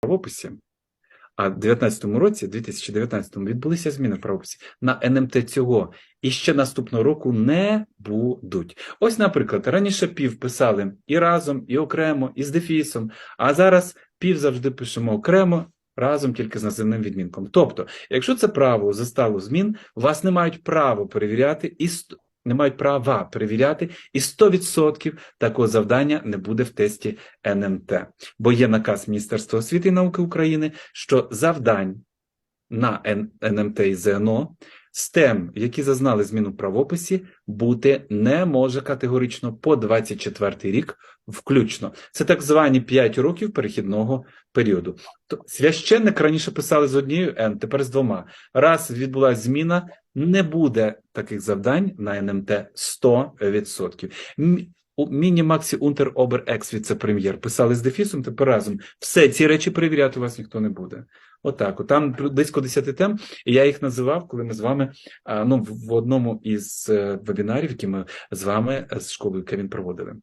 правописі, а в 19-му році, 2019-му, відбулися зміни в правописі на НМТ цього і ще наступного року не будуть. Ось, наприклад, раніше пів писали і разом, і окремо, і з дефісом, а зараз пів завжди пишемо окремо. Разом тільки з називним відмінком. Тобто, якщо це правило застало змін, вас не мають права перевіряти і не мають права перевіряти, і 100% такого завдання не буде в тесті НМТ. Бо є наказ Міністерства освіти і науки України, що завдань на НМТ і ЗНО тем, які зазнали зміну правописі, бути не може категорично по 24 рік включно. Це так звані 5 років перехідного періоду. То священник раніше писали з однією Н, тепер з двома. Раз відбулася зміна, не буде таких завдань на НМТ 100%. М- у Міні Максі Унтер Обер Екс віце-прем'єр писали з дефісом, тепер разом. Все ці речі перевіряти у вас ніхто не буде. Отак. От там близько 10 тем, і я їх називав, коли ми з вами ну, в одному із е, вебінарів, які ми з вами е, з школою Кевін проводили.